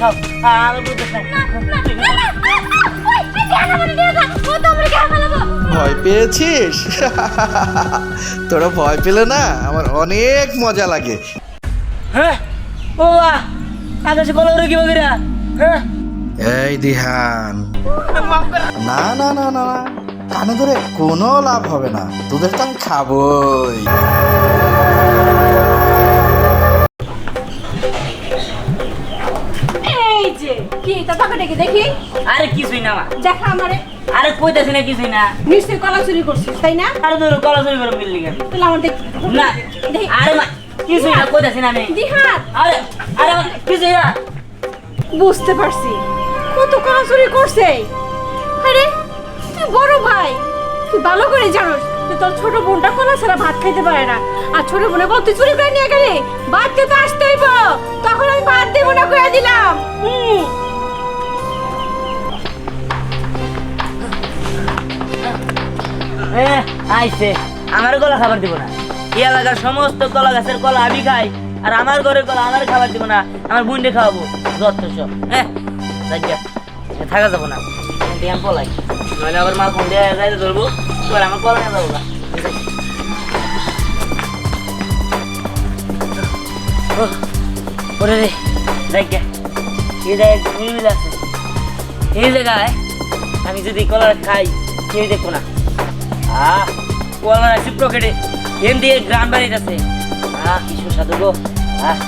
খাও হ্যাঁ, ভয় পেয়েছিস তোরা ভয় পেলে না আমার অনেক মজা লাগে হ্যাঁ ও বাহ আকাশে কলা উড়ে কি বগিরা হ্যাঁ এই দিহান না না না না না কানে ধরে কোনো লাভ হবে না তোদের তো আমি খাবই এই কি তা টাকা ডেকে দেখি। আরে কিছুই না মা। দেখা আমারে। আরে কইতাছি না কিছুই না। নিশ্চয়ই কলা চুরি করছিস তাই না? আরে ধরো কলা চুরি করে মিললি কেন? তাহলে আমার দেখ না আরে মা কিছুই না কইতাছি না আমি। দিহাত আরে আরে কিছুই না। বুঝতে পারছি। কত কলা চুরি করছে। আরে তুই বড় ভাই। তুই ভালো করে জানোস। তোর ছোট বোনটা কলা ছাড়া ভাত খাইতে পারে না। আর ছোট বোনে বল তুই চুরি করে নিয়ে গেলে? ভাত খেতে আসতে হইব। তখন আমি ভাত দেবো না করে দিলাম। আমার কলা খাবার দিব না। এই এলাকার সমস্ত কলা গাছের কলা আমি খাই। আর আমার ঘরের কলা আমার খাবার দিব না। আমার বোনকে খাওয়াবো। যত সব। হ্যাঁ থাকা যাব না। পলাই। নইলে আবার মা ফোন দিয়ে ধরবো। এবার আমার কলা নিয়ে যাব ওরে রে গিয়া। এই জায়গায় মিলমিল আছে এই জায়গায় আমি যদি কলা খাই কেউ দেখব না আহ কলা আছে পকেটে এম দিয়ে গ্রাম বাড়িতে আছে আহ কি সুস্বাদু গো আহ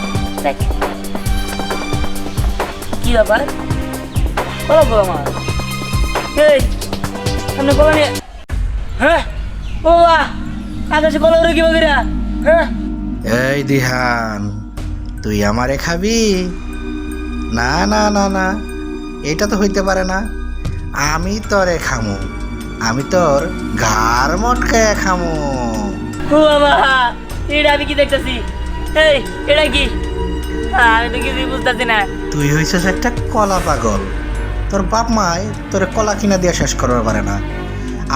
দেখ কি ব্যাপার গো আমার এই নিয়ে হ্যাঁ? ও আকাশে কলা কি হ্যাঁ? এই দিহান তুই আমারে খাবি? না না না না এটা তো হইতে পারে না। আমি তোরে খামু আমি তোর ঘাড় মটকায় খামু। ও বাবা এটা আমি কি দেখতেছি? এই এটা কি? আমি তো কিছুই বুঝতেছি না। তুই হইছিস একটা কলা পাগল। তোর বাপ মায় তোরে কলা কিনা দিয়ে শেষ করতে পারে না।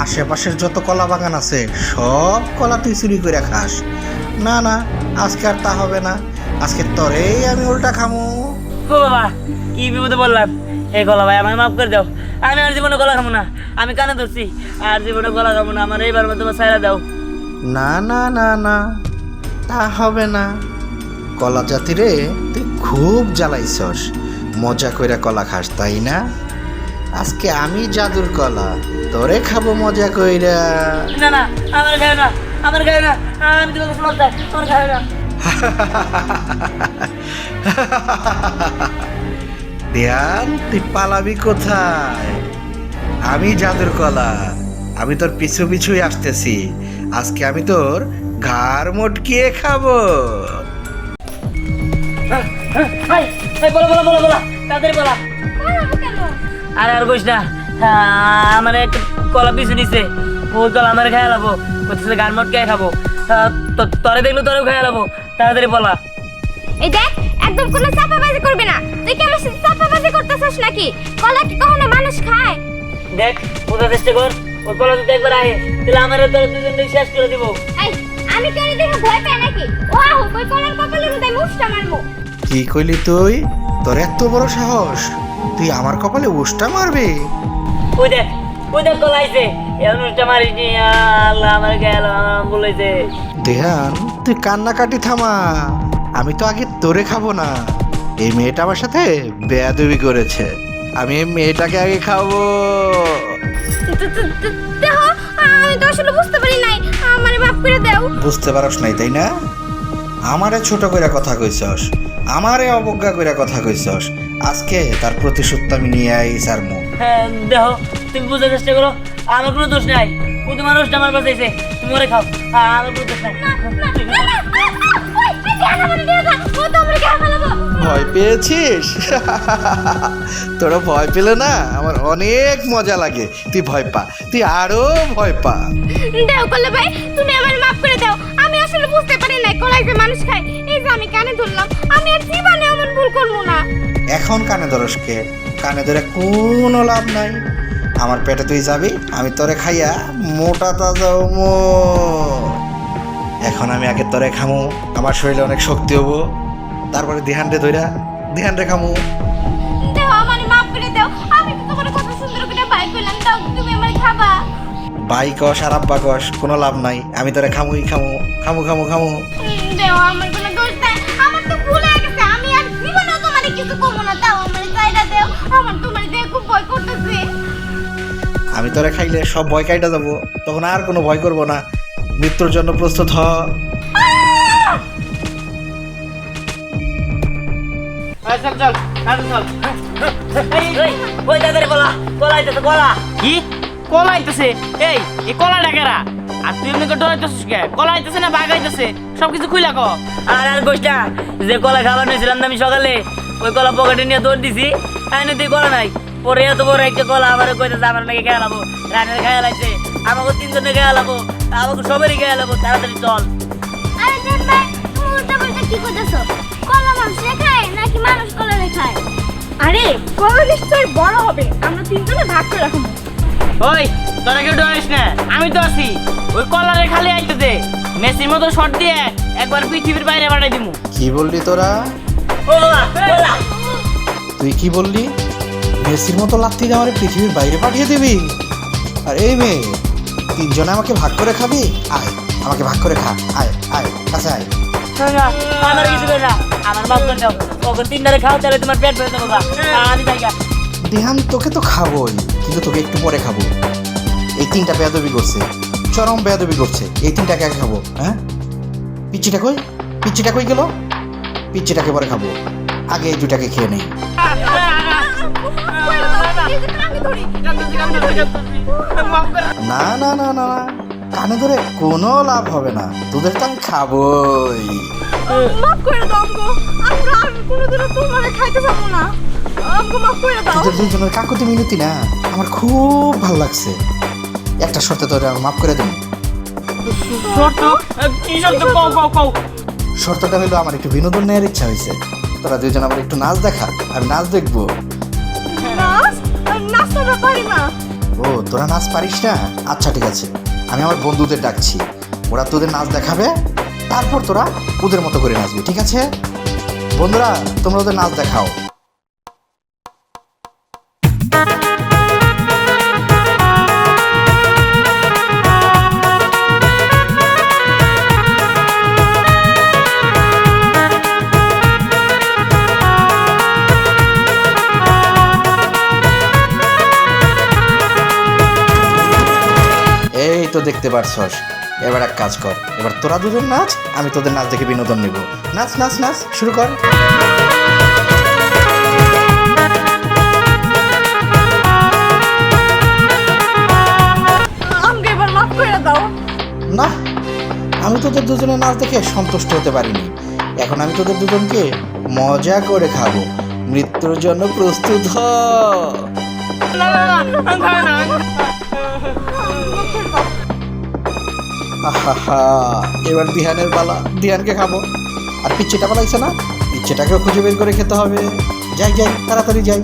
আশেপাশের যত কলা বাগান আছে সব কলা তুই চুরি করে খাস। না না আজকে আর তা হবে না। আজকে তোরেই আমি উল্টা খামু। ও বাবা কি বিপদে বললাম এই গলা ভাই আমাকে মাফ করে দাও। আমি আর জীবনে গলা খাব না। আমি কানে ধরছি। আর জীবনে গলা খাব না। আমার এইবার মতো সাইরা দাও। না না না না তা হবে না। কলা জাতিরে তুই খুব জ্বালাইছস। মজা কইরা কলা খাস তাই না? আজকে আমি জাদুর কলা তোরে খাব মজা কইরা। না না আমার খায় না আমার খায় না আমি তোমাকে শোনার চাই আমার খায় না। দেয়ান তুই পালাবি কোথায়? আমি জাদুর কলা আমি তোর পিছু পিছুই আসতেছি। আজকে আমি তোর ঘাড় মটকিয়ে খাব। ভাই ভাই বলো বলো বলো বলো তাদের বলা। আরে আর বইস না। আমার একটা কলা পিছু নিছে। ওই কলা আমার খাই লাবো। কোথায় গান মটকে খাব। আহ, তো- তরে দেখল তোরেও খাই লাবো। তাড়াতাড়ি বলা। এই দেখ একদম কোনো চাপাবাজি করবি না। তুই কি আমার সাথে চাপাবাজি করতেছিস নাকি? কলা কি কখনো মানুষ খায়? দেখ বোঝার চেষ্টা কর। ওই কলা যদি একবার আহে তাহলে আমার তোর দুজন শেষ করে দিব। এই আমি তোর দেখে ভয় পাই নাকি? ও আহ ওই কলার কপালের মধ্যে মুষ্টা মারবো। কি কইলি তুই? তোর এত বড় সাহস। তুই আমার কপালে উষ্টা মারবে। ওই দেখ ওই দেখ কলা এখন উল্টা মারিস আল্লাহ আমার গেল বলেছে। দেহান তুই কান্নাকাটি থামা। আমি তো আগে তোরে খাব না। এই মেয়েটা আমার সাথে বেয়াদবি করেছে। আমি এই মেয়েটাকে আগে খাব। তো- তো- তো- দেহ আমি তো আসলে বুঝতে পারি নাই। আমারে মাফ করে দাও। বুঝতে পারস নাই তাই না? আমারে ছোট করে কথা কইছস। আমারে অবজ্ঞা করে কথা কইছস। আজকে তার প্রতিশোধ আমি নিয়ে আই সারমু হ্যাঁ, দেখো তুমি বুঝার চেষ্টা করো আমার কোনো দোষ নাই। শুধু মানুষটা আমার বাঁচাইছে তুমি ওরে খাও আমার কোনো দোষ নাই। ভয় পেয়েছিস? তোরা ভয় পেলে না আমার অনেক মজা লাগে। তুই ভয় পা তুই আরও ভয় পা। দাও কলে ভাই তুমি আমার মাফ করে দাও আসলে বুঝতে পারি না কলাই যে মানুষ খায় এই যে আমি কানে ধরলাম আমি আর জীবনে এমন ভুল করব না। এখন কানে ধরসকে কানে ধরে কোনো লাভ নাই। আমার পেটে তুই যাবি আমি তোরে খাইয়া মোটা তাজা মো এখন আমি আগে তোরে খামু আমার শরীরে অনেক শক্তি হব। তারপরে দিহানরে ধইরা দিহানরে খামু। দাও আমার মাফ করে দাও আমি তো তোমার কথা সুন্দর করে বাইক করলাম দাও তুমি আমার খাবা। বাই কস আর আব্বা কস কোনো লাভ নাই আমি তোরে খামুই খামু খামু খামু খামু। আমার কোনো দোষ নাই। আমার তো ভুল হয়ে গেছে আমি আর জীবনেও তোমার কিছু কমো না। তাও আমার চাইটা দেও আমার তোমার দেখে খুব ভয় করতেছে। আমি তোরে খাইলে সব ভয় কাইটা যাব তখন আর কোনো ভয় করব না। মৃত্যুর জন্য প্রস্তুত হ। চল চল চল ওই দাদারে কি? কলা আইতেছে। এই এই কলা ডাকেরা। আর তুই এমনি করে ডরাইতেছিস কে? কলা আইতেছে না বাঘ আইতেছে? সবকিছু খুইলা ক? আর আর গোষ্ঠা যে কলা খাবার নিয়েছিলাম আমি সকালে ওই কলা পকেটে নিয়ে দৌড় দিছি। আইনে তুই কলা নাই। পরে এত বড় একটা কলা আমার কইতেছে আমার নাকি খেয়ে লাবো। রানের খেয়ে লাগছে। আমাকে তিনজনে খেয়ে লাবো। আমাকে সবারই খেয়ে লাবো। তাড়াতাড়ি চল। আরে দেন ভাই তুমি উল্টা পাল্টা কি করতেছো? কলা মানুষ খায় নাকি মানুষ কলা খায়? আরে কলা নিশ্চয়ই বড় হবে। আমরা তিনজনে ভাগ করে রাখব। ওই তোরা কেউ ডরিস না আমি তো আছি। ওই কলারে খালি আইতে দে মেসির মতো শট দিয়ে একবার পৃথিবীর বাইরে পাঠাই দিমু। কি বললি তোরা? তুই কি বললি? মেসির মতো দিয়ে আমার পৃথিবীর বাইরে পাঠিয়ে দিবি? আর এই মেয়ে তিনজনে আমাকে ভাগ করে খাবি? আয় আমাকে ভাগ করে খা। আয় আয় কাছে আয়। আমার কিছু না আমার মাপ করে দাও ওকে তিনটারে খাও তাহলে তোমার পেট ভরে দেবো আমি। দেহান, তোকে তো খাবোই, কিন্তু তোকে একটু পরে খাব। এই তিনটা বেয়াদবি করছে, চরম বেয়াদবি করছে, এই তিনটাকে আগে খাব হ্যাঁ? পিচ্চিটা কই? পিচ্চিটা কই গেল? পিচ্চিটাকে পরে খাব, আগে এই দুটাকে খেয়ে নেই। না না না না না, কানে ধরে কোনো লাভ হবে না তোদের তো আমি খাবোই। মাফ করে দাও আমরা কোনোদিনও খাইতে না। তোদের দুজনের কাকুতি মিনতি না? আমার খুব ভালো লাগছে। একটা শর্তে তোরা মাফ করে কও শর্তটা হলো আমার একটু বিনোদন নেওয়ার ইচ্ছা হয়েছে। তোরা দুজন আমার একটু নাচ দেখা আমি নাচ দেখব। ও তোরা নাচ পারিস না? আচ্ছা ঠিক আছে। আমি আমার বন্ধুদের ডাকছি। ওরা তোদের নাচ দেখাবে তারপর তোরা ওদের মতো করে নাচবি ঠিক আছে? বন্ধুরা তোমরা ওদের নাচ দেখাও। এই তো দেখতে পারছস। এবার এক কাজ কর। এবার তোরা দুজন নাচ, আমি তোদের নাচ দেখে বিনোদন নিব। নাচ নাচ নাচ, শুরু কর। না আমি তোদের দুজনের নাচ দেখে সন্তুষ্ট হতে পারিনি। এখন আমি তোদের দুজনকে মজা করে খাব। মৃত্যুর জন্য প্রস্তুত হ। এবার দিহানের পালা দিহানকে খাব। আর পিচ্ছিটা পালাইছে না পিচ্ছেটাকেও খুঁজে বের করে খেতে হবে। যাই যাই তাড়াতাড়ি যাই।